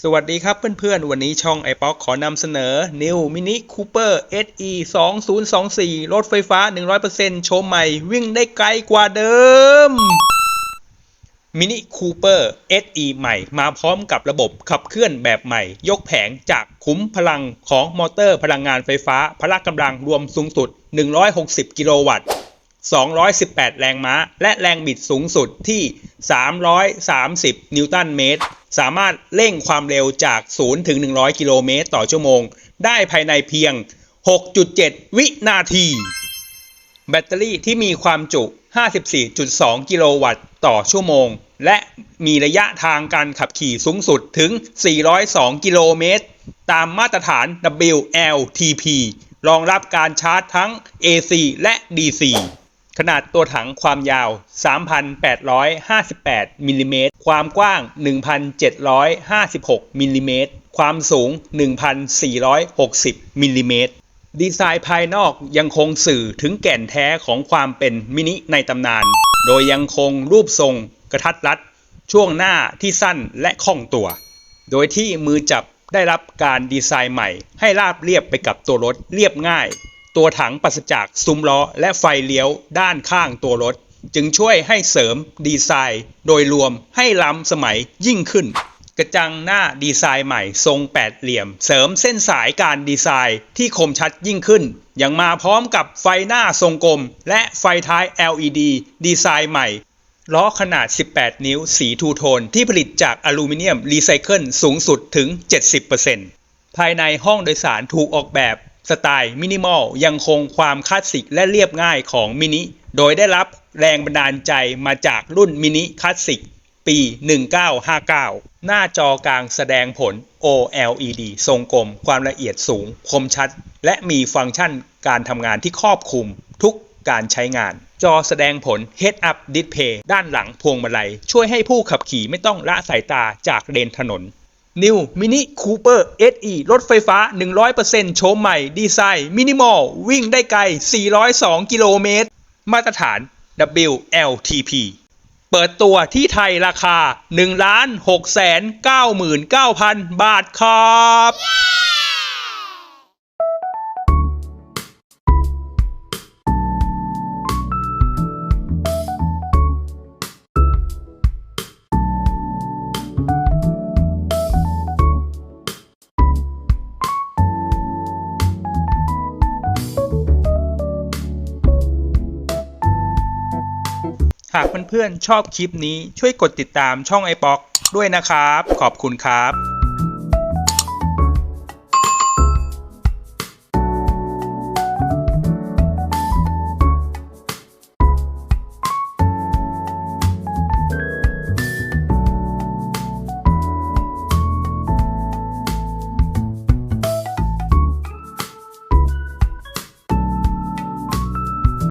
สวัสดีครับเพื่อนๆ วันนี้ช่อง i p o c ขอนำเสนอ New Mini Cooper SE 2024 รถไฟฟ้า 100%โฉมใหม่ วิ่งได้ไกลกว่าเดิม Mini Cooper SE ใหม่มาพร้อมกับระบบขับเคลื่อนแบบใหม่ ยกแผงจากคุ้มพลังของมอเตอร์พลังงานไฟฟ้า พละกำลังรวมสูงสุด 160 กิโลวัตต์ 218 แรงม้า และแรงบิดสูงสุดที่ 330 นิวตันเมตร สามารถเร่งความเร็วจาก 0 ถึง 100 กิโลเมตรต่อชั่วโมง ได้ภายในเพียง 6.7 วินาที แบตเตอรี่ที่มีความจุ 54.2 กิโลวัตต์ต่อชั่วโมง และมีระยะทางการขับขี่สูงสุดถึง 402 กิโลเมตร ตามมาตรฐาน WLTP รองรับการชาร์จทั้ง AC และ DC ขนาดตัวถังความยาว 3,858มิลลิเมตร ความกว้าง 1,756มิลลิเมตร ความสูง 1,460มิลลิเมตร ดีไซน์ภายนอกยังคงสื่อถึงแก่นแท้ของความเป็นมินิในตำนาน โดยยังคงรูปทรงกระทัดรัด ช่วงหน้าที่สั้นและคล่องตัว โดยที่มือจับได้รับการดีไซน์ใหม่ ให้ราบเรียบไปกับตัวรถเรียบง่าย ตัวถังปราศจากซุ้มล้อและไฟเลี้ยวด้านข้างตัวรถ จึงช่วยให้เสริมดีไซน์โดยรวมให้ล้ำสมัยยิ่งขึ้น กระจังหน้าดีไซน์ใหม่ทรงแปดเหลี่ยม เสริมเส้นสายการดีไซน์ที่คมชัดยิ่งขึ้น ยังมาพร้อมกับไฟหน้าทรงกลม และไฟท้าย LED ดีไซน์ใหม่ล้อขนาด 18 นิ้ว สีทูโทน ที่ผลิตจากอลูมิเนียมรีไซเคิลสูงสุดถึง 70%ภายในห้องโดยสารถูกออกแบบ สไตล์มินิมอลยังคงความคลาสสิกและเรียบง่ายของมินิโดยได้รับแรงบันดาลใจมาจากรุ่นมินิคลาสสิกปี 1959 หน้าจอกลางแสดงผล OLED ทรงกลม ความละเอียดสูง คมชัด และมีฟังก์ชันการทำงานที่ครอบคลุมทุกการใช้งาน จอแสดงผล Head Up Display ด้านหลังพวงมาลัย ช่วยให้ผู้ขับขี่ไม่ต้องละสายตาจากเลนถนน New Mini Cooper SE รถไฟฟ้า 100%โฉมใหม่ ดีไซน์ มินิมอล วิ่งได้ไกล 402 กิโลเมตร มาตรฐาน WLTP เปิดตัวที่ไทยราคา 1 6 9 9 0 0 0 บาทครับ หากเพื่อนๆชอบคลิปนี้ช่วยกดติดตามช่องไอป๊อกด้วยนะครับ ขอบคุณครับ